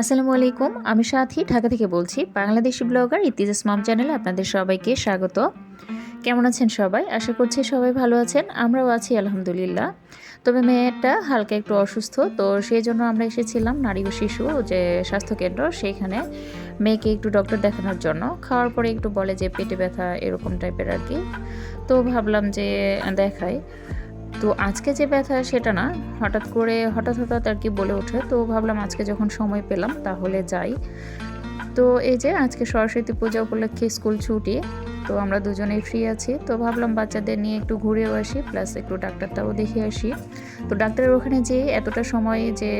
আসসালামু আলাইকুম, আমি সাথী, ঢাকা থেকে বলছি বাংলাদেশি ব্লগার ইতিজাস মম চ্যানেলে আপনাদের সবাইকে স্বাগত। কেমন আছেন সবাই? আশা করছি সবাই ভালো আছেন, আমরাও আছি আলহামদুলিল্লাহ। তবে মেয়েটা হালকা একটু অসুস্থ, তো সেই জন্য আমরা এসেছিলাম নারী ও শিশু যে স্বাস্থ্যকেন্দ্র সেইখানে মেয়েকে একটু ডক্টর দেখানোর জন্য। খাওয়ার পরে একটু বলে যে পেটে ব্যথা এরকম টাইপের আর কি। তো ভাবলাম যে দেখাই। তো আজকে যে ব্যথা, সেটা না, হঠাৎ করে, হঠাৎ হঠাৎ আর কি বলে ওঠে। তো ভাবলাম আজকে যখন সময় পেলাম, তাহলে যাই। তো এই যে আজকে সরস্বতী পূজা উপলক্ষে স্কুল ছুটি তো আমরা দুজনেই ফ্রি আছি। তো ভাবলাম বাচ্চাদের নিয়ে একটু ঘুরেও আসি প্লাস একটু ডাক্তারটাও দেখে আসি। তো ডাক্তারের ওখানে যে এতটা সময় যে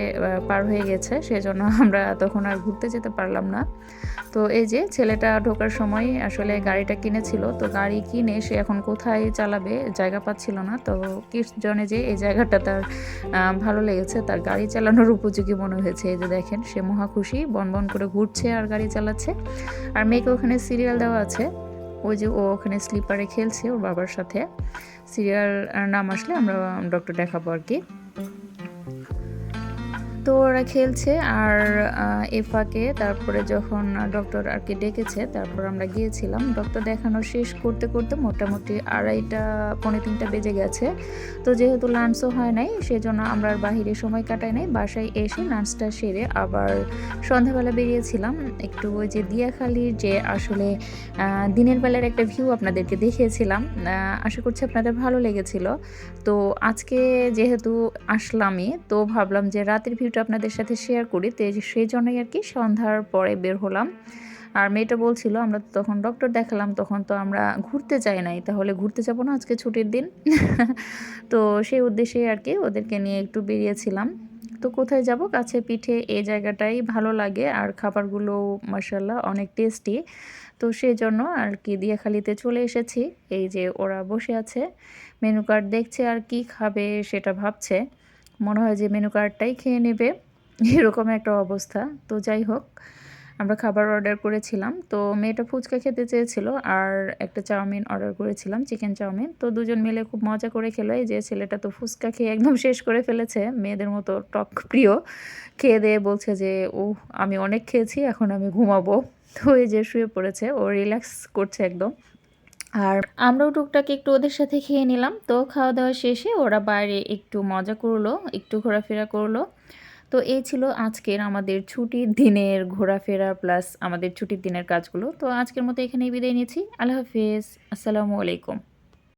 পার হয়ে গেছে, সেজন্য আমরা তখন আর ঘুরতে যেতে পারলাম না। তো এই যে ছেলেটা ঢোকার সময় আসলে গাড়িটা কিনেছিল, তো গাড়ি কিনে সে এখন কোথায় চালাবে জায়গা পাচ্ছিল না। তো কি জনে যে এই জায়গাটা তার ভালো লেগেছে, তার গাড়ি চালানোর উপযোগী মনে হয়েছে। এই যে দেখেন, সে মহা খুশি, বন বন করে ঘুরছে আর গাড়ি চালাচ্ছে। আর মেয়েকে ওখানে সিরিয়াল দেওয়া আছে। ওই যে ও ওখানে স্লিপারে খেলছে, ওর বাবার সাথে। সিরিয়াল নাম আসলে আমরা ডক্টর দেখাবো আর কি। তো ওরা খেলছে আর এ ফাঁকে তারপরে যখন ডক্টর আর কি ডেকেছে, তারপর আমরা গিয়েছিলাম। ডক্টর দেখানো শেষ করতে করতে মোটামুটি আড়াইটা, পৌনে তিনটা বেজে গেছে। তো যেহেতু লাঞ্চও হয় নাই, সেজন্য আমরা আর বাহিরে সময় কাটাই নাই। বাসায় এসে লাঞ্চটা সেরে আবার সন্ধ্যাবেলা বেরিয়েছিলাম। একটু ওই যে দিয়াখালির যে আসলে দিনের বেলার একটা ভিউ আপনাদেরকে দেখিয়েছিলাম। আশা করছি আপনাদের ভালো লেগেছিল। তো আজকে যেহেতু আসলামই, তো ভাবলাম যে রাতের ভিউটা আপনাদের সাথে শেয়ার করি। তো সেই জন্যই আর কি সন্ধ্যার পরে বের হলাম। আর মেয়েটা বলছিল, আমরা তো তখন ডক্টর দেখালাম, তখন তো আমরা ঘুরতে যাই নাই। তাহলে ঘুরতে যাব না আজকে ছুটির দিন? তো সেই উদ্দেশ্যে আর কি ওদেরকে নিয়ে একটু বেরিয়েছিলাম। তো কোথায় যাব? কাছে পিঠে এই জায়গাটাই ভালো লাগে। আর খাবারগুলো মাসাল্লাহ অনেক টেস্টি তো সেই জন্য আর কি দিয়াখালিতে চলে এসেছি। এই যে ওরা বসে আছে। মেনু কার্ড দেখছে আর কি খাবে সেটা ভাবছে। মনে হয় যে মেনু কার্ডটাই খেয়ে নেবে। এরকম একটা অবস্থা। তো যাই হোক, আমরা খাবার অর্ডার করেছিলাম। তো মেয়েটা ফুচকা খেতে চেয়েছিল আর একটা চাউমিন অর্ডার করেছিলাম চিকেন চাউমিন। তো দুজন মিলে খুব মজা করে খেলো। এই যে ছেলেটা তো ফুচকা খেয়ে একদম শেষ করে ফেলেছে। মেয়েদের মতো টক প্রিয়। খেয়ে দিয়ে বলছে যে ও আমি অনেক খেয়েছি, এখন আমি ঘুমাবো। তো এই যে শুয়ে পড়েছে। ও রিল্যাক্স করছে একদম। আর আমরাও টুকটাক একটু ওদের সাথে খেয়ে নিলাম। তো খাওয়া দাওয়া শেষে ওরা বাইরে একটু মজা করল, একটু ঘোরাফেরা করল। তো এই ছিল আজকের আমাদের ছুটির দিনের ঘোরাফেরা প্লাস আমাদের ছুটির দিনের কাজগুলো। তো আজকের মতো এখানেই বিদায় নিয়েছি আল্লাহ হাফিজ। আসসালামু আলাইকুম।